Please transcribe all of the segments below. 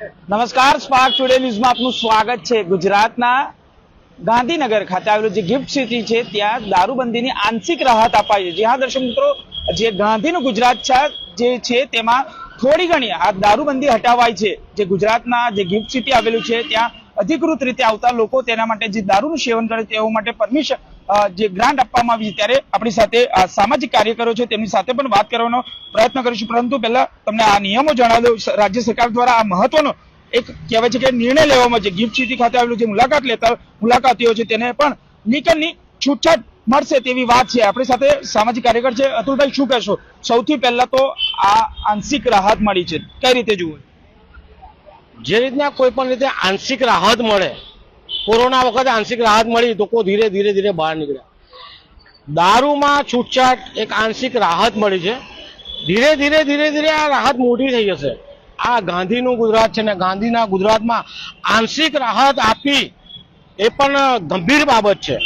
નમસ્કાર spark today ન્યૂઝમાં આપનું સ્વાગત છે. ગુજરાતના ગાંધીનગર ખાતે આવેલું જે ગિફ્ટ સિટી છે, ત્યાં દારૂબંધીની આંશિક રાહત અપાઈ છે. જ્યાં દર્શક મિત્રો, જે ગાંધીનું ગુજરાત જે છે, તેમાં થોડી ઘણી આ દારૂબંધી હટાવાય છે. જે ગુજરાતના જે ગિફ્ટ સિટી આવેલું છે, ત્યાં અધિકૃત રીતે આવતા લોકો તેના માટે જે દારૂનું સેવન કરે તેઓ માટે પરમિશન જે ગ્રાન્ટ આપવામાં આવી ત્યારે આપણી સાથે સામાજિક કાર્યકરો છે, તેમની સાથે પણ વાત કરવાનો પ્રયત્ન કરીશું. પરંતુ પહેલા તમને આ નિયમો જણાવી દઉં. રાજ્ય સરકાર દ્વારા આ મહત્વનો એક કહેવાય છે કે નિર્ણય લેવામાં છે ગિફ્ટ સિટી ખાતે આવેલું જે મુલાકાત લેતા, મુલાકાતીઓ છે, તેને પણ નીકળની છૂટછાટ મળશે તેવી વાત છે. આપણી સાથે સામાજિક કાર્યકર છે, અતુલભાઈ, શું કહેશો? સૌથી પહેલા તો આ આંશિક રાહત મળી છે. કઈ રીતે જુઓ? જે રીતના કોઈ પણ રીતે આંશિક રાહત મળે કોરોના વખતે આંશિક રાહત મળી, લોકો ધીરે ધીરે ધીરે બહાર નીકળ્યા. દારૂમાં છૂટછાટ એક આંશિક રાહત મળી છે. ધીરે ધીરે ધીરે ધીરે આ રાહત મોટી થઈ જશે. આ ગાંધીનું ગુજરાત છે ને ગાંધીના ગુજરાતમાં આંશિક રાહત આપી એ પણ ગંભીર બાબત છે.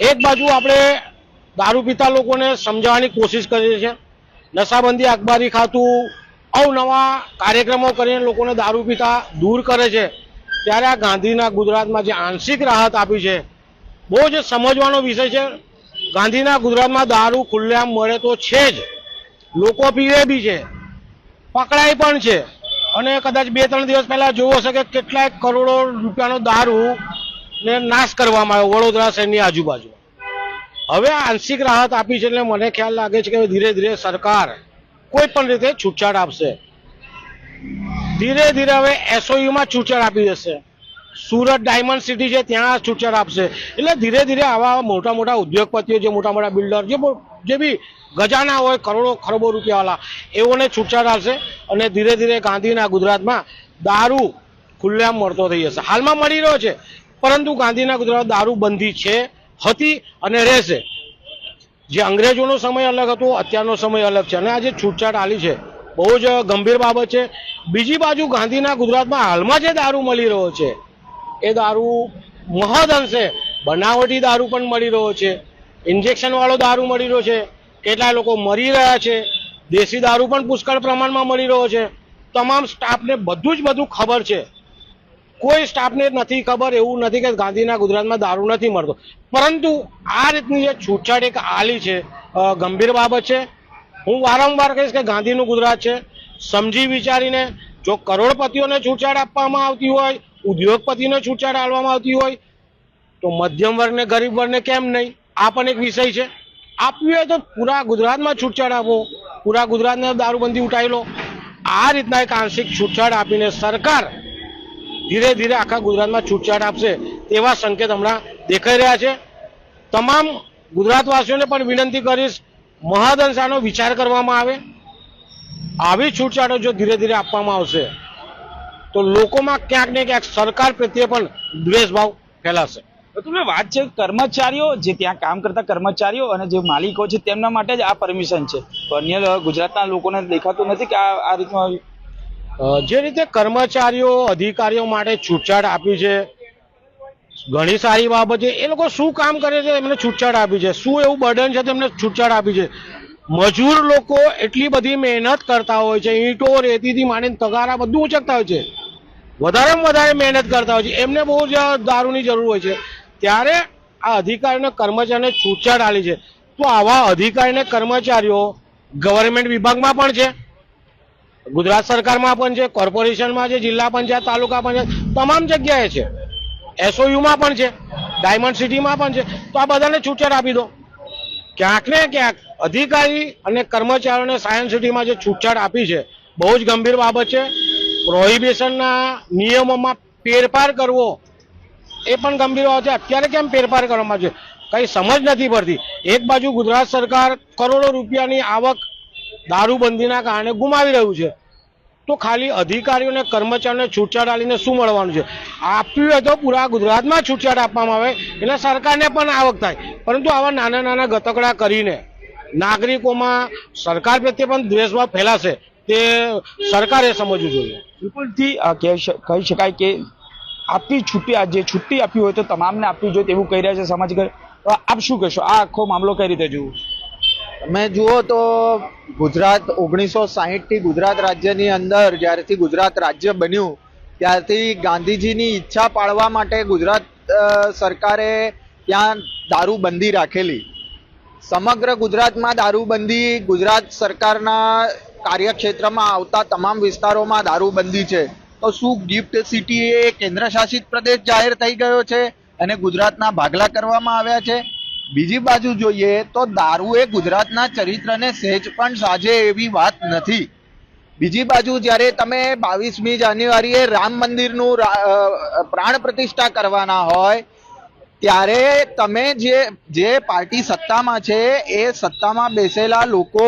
એક બાજુ આપણે દારૂ પીતા લોકોને સમજાવવાની કોશિશ કરીએ છીએ. નશાબંધી, અખબારી ખાતું અવનવા કાર્યક્રમો કરીને લોકોને દારૂ પીતા દૂર કરે છે. ત્યારે આ ગાંધીના ગુજરાતમાં જે આંશિક રાહત આપી છે, બહુ જ સમજવાનો વિષય છે. ગાંધીના ગુજરાતમાં દારૂ ખુલ્લેઆમ મળે તો છે જ. લોકો પીવે બી છે. પકડાય પણ છે. અને કદાચ બે ત્રણ દિવસ પહેલા જોવો હશે કે કેટલાય કરોડો રૂપિયાનો દારૂ ને નાશ કરવામાં આવ્યો વડોદરા શહેરની આજુબાજુ. હવે આંશિક રાહત આપી છે એટલે મને ખ્યાલ લાગે છે કે ધીરે ધીરે સરકાર કોઈ પણ રીતે છૂટછાટ આપશે. ધીરે ધીરે હવે એસઓયુમાં છૂટછાટ આપી દેશે. સુરત ડાયમંડ સિટી છે, ત્યાં છૂટછાટ આપશે. એટલે ધીરે ધીરે આવા મોટા મોટા ઉદ્યોગપતિઓ જે મોટા મોટા બિલ્ડર જે જે બી ગજાના હોય, કરોડો, ખરબો રૂપિયાવાળા એઓને છૂટછાટ આપશે અને ધીરે ધીરે ગાંધીના ગુજરાતમાં દારૂ ખુલ્લેઆમ મળતો થઈ જશે. હાલમાં મળી રહ્યો છે, પરંતુ ગાંધીના ગુજરાત દારૂ બંધી છે, હતી અને રહેશે. જે અંગ્રેજોનો સમય અલગ હતો, અત્યારનો સમય અલગ છે અને આજે છૂટછાટ આલી છે. બહુ જ ગંભીર બાબત છે. બીજી બાજુ ગાંધીના ગુજરાતમાં હાલમાં જે દારૂ મળી રહ્યો છે, એ દારૂ મહદ અંશે બનાવટી દારૂ પણ મળી રહ્યો છે. ઇન્જેક્શનવાળો દારૂ મળી રહ્યો છે. કેટલાય લોકો મરી રહ્યા છે. દેશી દારૂ પણ પુષ્કળ પ્રમાણમાં મળી રહ્યો છે. તમામ સ્ટાફને બધું જ બધું ખબર છે. કોઈ સ્ટાફને નથી ખબર, એવું નથી કે ગાંધીના ગુજરાતમાં દારૂ નથી મળતો. પરંતુ આ રીતની જે છૂટછાટ એક આલી છે ગંભીર બાબત છે. હું વારંવાર કહીશ કે ગાંધીનું ગુજરાત છે. સમજી વિચારીને જો કરોડપતિઓને છૂટછાટ આપવામાં આવતી હોય, ઉદ્યોગપતિને છૂટછાટ આપવામાં આવતી હોય, તો મધ્યમ વર્ગને, ગરીબ વર્ગને કેમ નહીં? આ પણ એક વિષય છે. આપવી હોય તો પૂરા ગુજરાતમાં છૂટછાટ આપો. પૂરા ગુજરાતને દારૂબંધી ઉઠાવી લો. આ રીતના એક આંશિક છૂટછાટ આપીને સરકાર ધીરે ધીરે આખા ગુજરાતમાં છૂટછાટ આપશે તેવા સંકેત હમણાં દેખાઈ રહ્યા છે. તમામ ગુજરાતવાસીઓને પણ વિનંતી કરીશ મહદઅંશ આનો વિચાર કરવામાં આવે આવી છૂટછાટો જો ધીરે ધીરે આપવામાં આવશે તો લોકોમાં ક્યાંક ને ક્યાંક સરકાર પ્રત્યે પણ દ્વેષભાવ ફેલાશે. તમને વાત છે કર્મચારીઓ જે ત્યાં કામ કરતા કર્મચારીઓ અને જે માલિકો છે તેમના માટે જ આ પરમિશન છે. અન્ય ગુજરાતના લોકોને દેખાતું નથી કે આ આ રીતનું જે રીતે કર્મચારીઓ અધિકારીઓ માટે છૂટછાટ આપી છે ઘણી સારી બાબત છે. એ લોકો શું કામ કરે છે? એમને છૂટછાટ આપી છે. શું એવું બર્ડન છે તેમને છૂટછાટ આપી છે? મજૂર લોકો એટલી બધી મહેનત કરતા હોય છે, ઈંટો, રેતીથી માંડીને તગારા બધું ઉચકતા હોય છે. વધારેમાં વધારે મહેનત કરતા હોય છે. એમને બહુ જ દારૂની જરૂર હોય છે. ત્યારે આ અધિકારીને કર્મચારીને છૂટછાટ આલી છે. તો આવા અધિકારીને, કર્મચારીઓ ગવર્મેન્ટ વિભાગમાં પણ છે, ગુજરાત સરકારમાં પણ છે કોર્પોરેશનમાં છે, જિલ્લા પંચાયત, તાલુકા પંચાયત, તમામ જગ્યાએ છે. એસઓયુમાં પણ છે. ડાયમંડ સિટીમાં પણ છે. તો આ બધાને છૂટછાટ આપી દો. ક્યાંક ને ક્યાંક અધિકારી અને કર્મચારીઓને સાયન્સ સિટીમાં જે છૂટછાટ આપી છે, બહુ જ ગંભીર બાબત છે. પ્રોહિબિશનના નિયમોમાં ફેરફાર કરવો, એ પણ ગંભીર બાબત છે. અત્યારે કેમ ફેરફાર કરવામાં છે? કઈ સમજ નથી પડતી. એક બાજુ ગુજરાત સરકાર કરોડો રૂપિયાની આવક દારૂબંધીના કારણે ગુમાવી રહ્યું છે. તો ખાલી અધિકારીઓને, કર્મચારીઓને છૂટછાટ આલીને શું મળવાનું છે? આપ્યું હોય તો પૂરા ગુજરાતમાં છૂટછાટ આપવામાં આવે એટલે સરકારને પણ આવક થાય. પરંતુ આવા નાના નાના ગતકડા કરીને નાગરિકોમાં સરકાર પ્રત્યે પણ દ્વેષભાવ ફેલાશે, તે સરકારે સમજવું જોઈએ. બિલકુલથી કહી શકાય કે આપી છુટ્ટી જે છુટ્ટી આપી હોય તો તમામને આપવી જોઈએ તેવું કહી રહ્યા છે સમાજ આપ શું કહેશો? આ આખો મામલો કઈ રીતે જોવું તમે જુઓ તો ગુજરાત ઓગણીસો સાહીઠથી ગુજરાત રાજ્યની અંદર જ્યારથી ગુજરાત રાજ્ય બન્યું, ત્યારથી ગાંધીજીની ઈચ્છા પાળવા માટે ગુજરાત સરકારે ત્યાં દારૂબંધી રાખેલી. સમગ્ર ગુજરાતમાં દારૂબંધી ગુજરાત સરકારના કાર્યક્ષેત્રમાં આવતા તમામ વિસ્તારોમાં દારૂબંધી છે. તો શું ગિફ્ટ સિટી એ કેન્દ્ર શાસિત પ્રદેશ જાહેર થઈ ગયો છે? અને ગુજરાતના ભાગલા કરવામાં આવ્યા છે? બીજી બાજુ જોઈએ તો દારૂ એ ગુજરાતના ચરિત્રને સહેજ પણ સાજે એવી વાત નથી. બીજી બાજુ જ્યારે તમે બાવીસમી જાન્યુઆરીએ રામ મંદિરનું પ્રાણ પ્રતિષ્ઠા કરવાના હોય, ત્યારે તમે જે જે પાર્ટી સત્તામાં છે, એ સત્તામાં બેસેલા લોકો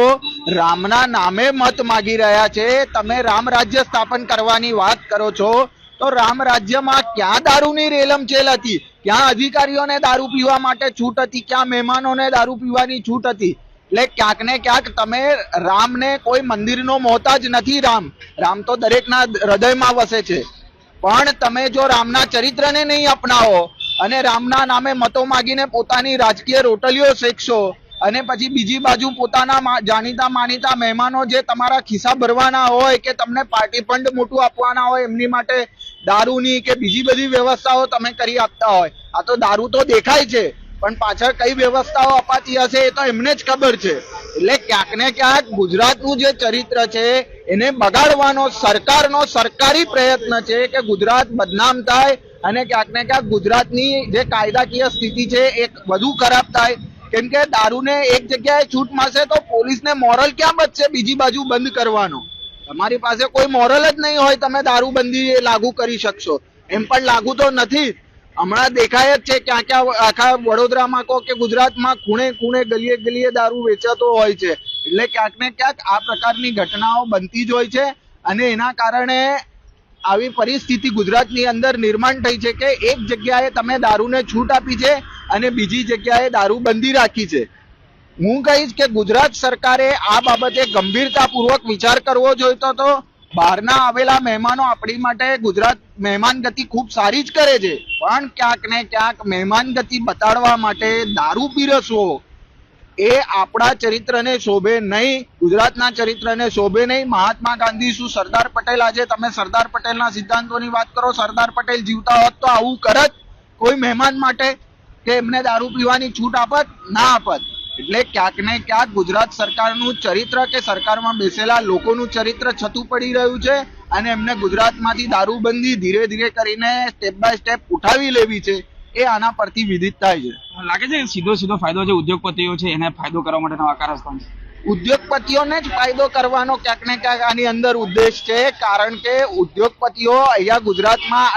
રામના નામે મત માગી રહ્યા છે. તમે રામ રાજ્ય સ્થાપન કરવાની વાત કરો છો તો રામ રાજ્યમાં ક્યાં દારૂની રેલમચેલ હતી? ક્યાં અધિકારીઓને દારૂ પીવા માટે છૂટ હતી? ક્યાં મહેમાનોને દારૂ પીવાની છૂટ હતી? એટલે ક્યાંક ને ક્યાંક તમે રામને કોઈ મંદિરનો મોહતાજ નથી, રામ. રામ તો દરેકના હૃદયમાં વસે છે. પણ તમે જો રામના ચરિત્રને નહીં અપનાવો અને રામના નામે મતો માગીને પોતાની રાજકીય રોટલીઓ શેકશો અને પછી બીજી બાજુ પોતાના જાણીતા માનીતા મહેમાનો જે તમારા ખિસ્સા ભરવાના હોય કે તમને પાર્ટી ફંડ મોટું આપવાના હોય એમની માટે દારૂની કે બીજી બધી વ્યવસ્થાઓ તમે કરી આપતા હોય. આ તો દારૂ તો દેખાય છે, પણ પાછળ કઈ વ્યવસ્થાઓ અપાતી હશે એ તો એમને જ ખબર છે. એટલે ક્યાંક ને ક્યાંક ગુજરાતનું જે ચરિત્ર છે, એને બગાડવાનો સરકારનો સરકારી પ્રયત્ન છે કે ગુજરાત બદનામ થાય અને ક્યાંક ને ક્યાંક ગુજરાતની જે કાયદાકીય સ્થિતિ છે એ વધુ ખરાબ થાય. કેમ કે દારૂને એક જગ્યાએ છૂટ મળશે તો પોલીસને મોરલ ક્યાં બચશે બીજી બાજુ બંધ કરવાનો? તમારી પાસે કોઈ મોરલ જ નહીં હોય, તમે દારૂબંધી લાગુ કરી શકશો. એમ પણ લાગુ તો નથી. હમણાં દેખાય જ છે ક્યાં ક્યાં આખા વડોદરામાં કહો કે ગુજરાતમાં ખૂણે ખૂણે ગલીએ ગલીએ દારૂ વેચાતો હોય છે. એટલે ક્યાંક ને ક્યાંક આ પ્રકારની ઘટનાઓ બનતી જ હોય છે અને એના કારણે આવી પરિસ્થિતિ ગુજરાતની અંદર નિર્માણ થઈ છે કે એક જગ્યાએ તમે દારૂને છૂટ આપી છે અને બીજી જગ્યાએ દારૂ બંધી રાખી છે. હું કહીશ કે ગુજરાત સરકારે આ બાબતે ગંભીરતાપૂર્વક વિચાર કરવો જોઈતો હતો બહારના આવેલા મહેમાનો આપણી માટે ગુજરાત મહેમાન ગતિ ખૂબ સારી જ કરે છે. પણ ક્યાંક ને ક્યાંક મહેમાન ગતિ બતાડવા માટે દારૂ પીરસવો એ આપણા ચરિત્રને શોભે નહીં, ગુજરાતના ચરિત્રને શોભે નહીં. મહાત્મા ગાંધી શું સરદાર પટેલ આજે? તમે સરદાર પટેલના સિદ્ધાંતોની વાત કરો, સરદાર પટેલ જીવતા હોત તો આવું કરત? કોઈ મહેમાન માટે કે એમને દારૂ પીવાની છૂટ આપત? ના આપત. એટલે ક્યાંક ને ક્યાંક ગુજરાત સરકારનું ચરિત્ર કે સરકારમાં બેસેલા લોકોનું ચરિત્ર છતું પડી રહ્યું છે અને એમને ગુજરાતમાંથી દારૂબંધી ધીરે ધીરે કરીને સ્ટેપ બાય સ્ટેપ ઉઠાવી લેવી છે. એ આના પરથી વિદિત થાય છે. લાગે છે સીધો સીધો ફાયદો જે ઉદ્યોગપતિઓ છે એને ફાયદો કરવા માટે નવા કારસ્થાન ઉદ્યોગપતિઓને જ ફાયદો કરવાનો ક્યાંક ને ક્યાંક આની અંદર ઉદ્દેશ છે કારણ કે ઉદ્યોગપતિઓ અહીંયા ગુજરાતમાં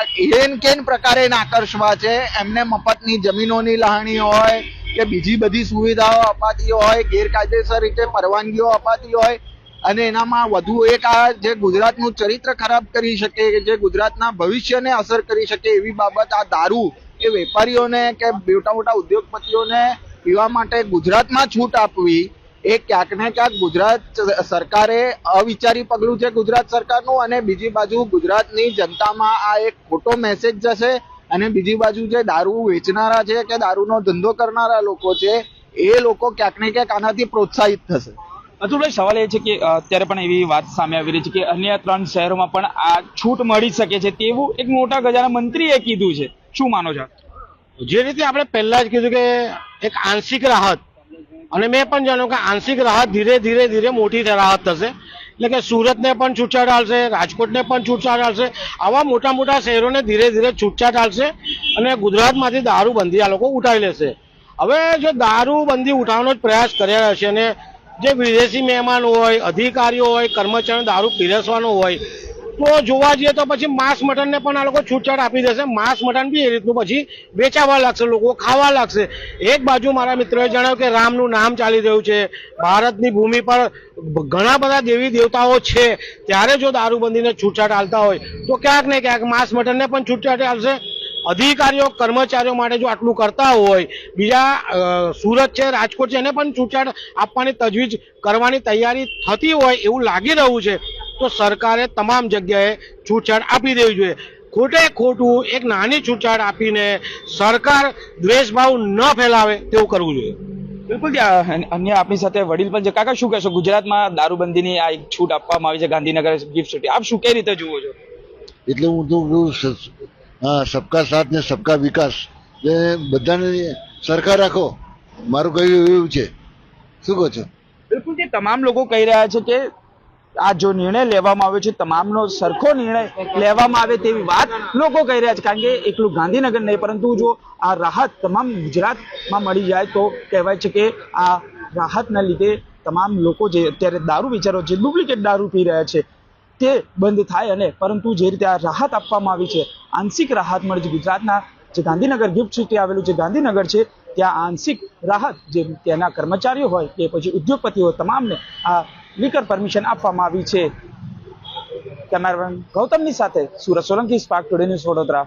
એન કેન પ્રકારે આકર્ષવા છે. એમને મફતની જમીનોની લાહણી હોય કે બીજી બધી સુવિધાઓ અપાતી હોય, ગેરકાયદેસર રીતે પરવાનગીઓ અપાતી હોય, અને એનામાં વધુ એક આ જે ગુજરાતનું ચરિત્ર ખરાબ કરી શકે, કે જે ગુજરાતના ભવિષ્યને અસર કરી શકે એવી બાબત, આ દારૂ એ વેપારીઓને કે મોટા મોટા ઉદ્યોગપતિઓને પીવા માટે ગુજરાતમાં છૂટ આપવી, એ ક્યાંક ને ક્યાંક ગુજરાત સરકારે અવિચારી પગલું છે ગુજરાત સરકારનું, અને બીજી બાજુ ગુજરાતની જનતામાં આ એક ખોટો મેસેજ જશે અને બીજી બાજુ જે દારૂ વેચનારા છે કે દારૂનો ધંધો કરનારા લોકો છે એ લોકો ક્યાંક ને ક્યાંક આનાથી પ્રોત્સાહિત થશે. અતુલભાઈ સવાલ એ છે કે અત્યારે પણ એવી વાત સામે આવી રહી છે કે અન્ય ત્રણ શહેરોમાં પણ આ છૂટ મળી શકે છે તેવું એક મોટા ગજાના મંત્રીએ કીધું છે. શું માનો છો જે રીતે આપણે પહેલા જ કીધું કે એક આંશિક રાહત અને મેં પણ જાણ્યું કે આંશિક રાહત ધીરે ધીરે ધીરે મોટી રાહત થશે. એટલે કે સુરતને પણ છૂટછાટ આવશે રાજકોટને પણ છૂટછાટ આવશે આવા મોટા મોટા શહેરોને ધીરે ધીરે છૂટછાટ આવશે અને ગુજરાતમાંથી દારૂબંધી આ લોકો ઉઠાવી લેશે. હવે જો દારૂબંધી ઉઠાવવાનો જ પ્રયાસ કર્યા હશે અને જે વિદેશી મહેમાન હોય, અધિકારીઓ હોય, કર્મચારીઓ દારૂ પીરસવાનો હોય તો જોવા જઈએ તો પછી માંસ મટનને પણ આ લોકો છૂટછાટ આપી દેશે. માંસ મટન બી એ રીતનું પછી વેચાવા લાગશે, લોકો ખાવા લાગશે. એક બાજુ મારા મિત્રોએ જણાવ્યું કે રામનું નામ ચાલી રહ્યું છે. ભારતની ભૂમિ પર ઘણા બધા દેવી દેવતાઓ છે. ત્યારે જો દારૂબંધીને છૂટછાટ આલતા હોય, તો ક્યાંક ને ક્યાંક માંસ મટનને પણ છૂટછાટ આવશે અધિકારીઓ, કર્મચારીઓ માટે જો આટલું કરતા હોય, બીજા સુરત છે, રાજકોટ છે, એને પણ છૂટછાટ આપવાની તજવીજ કરવાની તૈયારી થતી હોય એવું લાગી રહ્યું છે. તો સરકારે તમામ જગ્યાએ છૂટછાટ આપી દેવી જોઈએ. ખોટે ખોટું એક નાની છૂટછાટ આપીને સરકાર દ્વેષભાવ ન ફેલાવે તેવું કરવું જોઈએ. બિલકુલ અન્ય આપણી સાથે વડીલ પણ છે. કાકા શું કહેશો? ગુજરાતમાં દારૂબંધીની આ એક છૂટ આપવામાં આવી છે ગાંધીનગર ગિફ્ટ સિટી. આપ શું કઈ રીતે જુઓ છો? એટલે હું તો હા સબકા સાથ ને સબકા વિકાસ. એ બધાને સરખા રાખો. મારું કહ્યું એવું છે. શું કહો છો? બિલકુલ જે તમામ લોકો કહી રહ્યા છે કે આ જો નિર્ણય લેવામાં આવ્યો છે, તમામનો સરખો નિર્ણય લેવામાં આવે તેવી વાત લોકો કહી રહ્યા છે, કારણ કે એકલું ગાંધીનગર નહીં, પરંતુ જો આ રાહત તમામ ગુજરાતમાં મળી જાય તો કહેવાય છે કે આ રાહતના લીધે તમામ લોકો જે અત્યારે દારૂ વિચારો, જે ડુપ્લિકેટ દારૂ પી રહ્યા છે, તે બંધ થાય અને પરંતુ જે રીતે આ રાહત આપવામાં આવી છે, આંશિક રાહત મળી છે, ગુજરાતના જે ગાંધીનગર ગિફ્ટ સિટી આવેલું જે ગાંધીનગર છે, ત્યાં આંશિક રાહત જે ત્યાંના કર્મચારીઓ હોય કે પછી ઉદ્યોગપતિઓ, તમામને આ લીકર પરમિશન આપવામાં આવી છે. કેમેરામેન ગૌતમની સાથે Surat Solanki Spark Today News Vadodara.